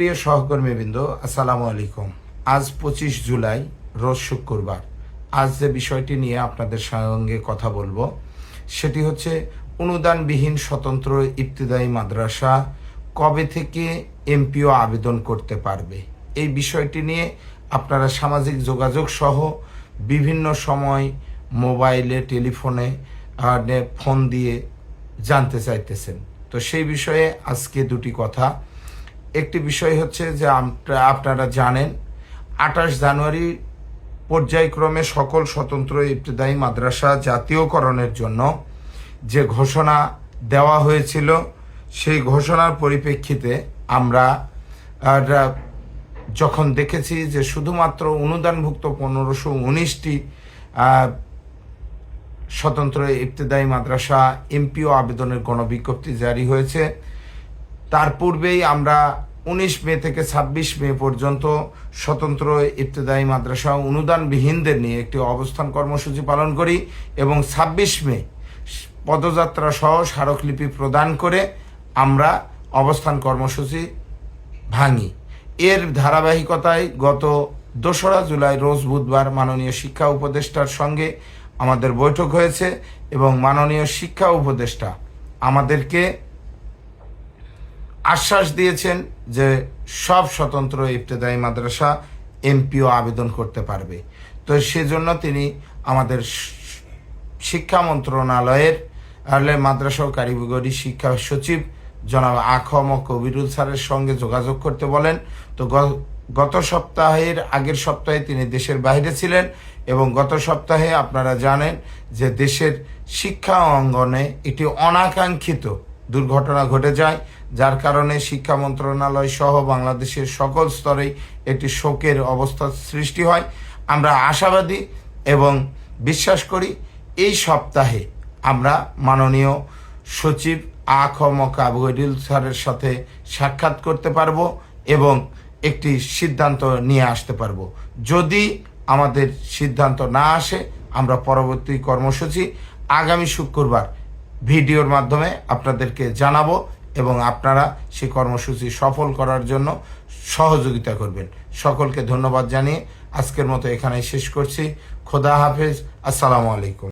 প্রিয় সহকর্মীবৃন্দ, আসসালামু আলাইকুম। আজ পঁচিশ জুলাই, রোজ শুক্রবার। আজ যে বিষয়টি নিয়ে আপনাদের সঙ্গে কথা বলব, সেটি হচ্ছে অনুদানবিহীন স্বতন্ত্র ইবতিদায়ী মাদ্রাসা কবে থেকে এমপিও আবেদন করতে পারবে? এই বিষয়টি নিয়ে আপনারা সামাজিক যোগাযোগ সহ বিভিন্ন সময় মোবাইলে, টেলিফোনে ফোন দিয়ে জানতে চাইতেছেন। তো সেই বিষয়ে আজকে দুটি কথা একটি বিষয় হচ্ছে যে আপনারা জানেন, আঠাশ জানুয়ারি পর্যায়ক্রমে সকল স্বতন্ত্র ইবতদায়ী মাদ্রাসা জাতীয়করণের জন্য যে ঘোষণা দেওয়া হয়েছিল, সেই ঘোষণার পরিপ্রেক্ষিতে আমরা যখন দেখেছি যে শুধুমাত্র অনুদানভুক্ত পনেরোশো উনিশটি স্বতন্ত্র ইবতদায়ী মাদ্রাসা এমপিও আবেদনের গণবিজ্ঞপ্তি জারি হয়েছে। তার পূর্বেই আমরা উনিশ মে থেকে ছাব্বিশ মে পর্যন্ত স্বতন্ত্র ইবতদায়ী মাদ্রাসা অনুদানবিহীনদের নিয়ে একটি অবস্থান কর্মসূচি পালন করি এবং ছাব্বিশ মে পদযাত্রা সহ স্মারকলিপি প্রদান করে আমরা অবস্থান কর্মসূচি ভাঙি। এর ধারাবাহিকতায় গত দোসরা জুলাই রোজ বুধবার মাননীয় শিক্ষা উপদেষ্টার সঙ্গে আমাদের বৈঠক হয়েছে এবং মাননীয় শিক্ষা উপদেষ্টা আমাদেরকে আশ্বাস দিয়েছেন যে সব স্বতন্ত্র ইবতেদায়ী মাদ্রাসা এমপিও আবেদন করতে পারবে। তো সেজন্য তিনি আমাদের শিক্ষা মন্ত্রণালয়ের মাদ্রাসা ও কারিগরি শিক্ষা সচিব জনাব আখম কবিরুল স্যারের সঙ্গে যোগাযোগ করতে বলেন। তো গত সপ্তাহের আগের সপ্তাহে তিনি দেশের বাইরে ছিলেন এবং গত সপ্তাহে আপনারা জানেন যে দেশের শিক্ষা অঙ্গনে একটি অনাকাঙ্ক্ষিত দুর্ঘটনা ঘটে যায়। যার কারণে শিক্ষা মন্ত্রণালয় সহ বাংলাদেশের সকল স্তরেই একটি শোকের অবস্থা সৃষ্টি হয়। আমরা আশাবাদী এবং বিশ্বাস করি এই সপ্তাহে আমরা মাননীয় সচিব আখম কাবুল স্যারের সাথে সাক্ষাৎ করতে পারব এবং একটি সিদ্ধান্ত নিয়ে আসতে পারব। যদি আমাদের সিদ্ধান্ত না আসে, আমরা পরবর্তী কর্মসূচি আগামী শুক্রবার ভিডিওর মাধ্যমে আপনাদেরকে জানাব। এবং আপনারা সেই কর্মসূচি সফল করার জন্য সহযোগিতা করবেন। সকলকে ধন্যবাদ জানিয়ে আজকের মতো এখানে শেষ করছি। খোদা হাফেজ। আসসালামু আলাইকুম।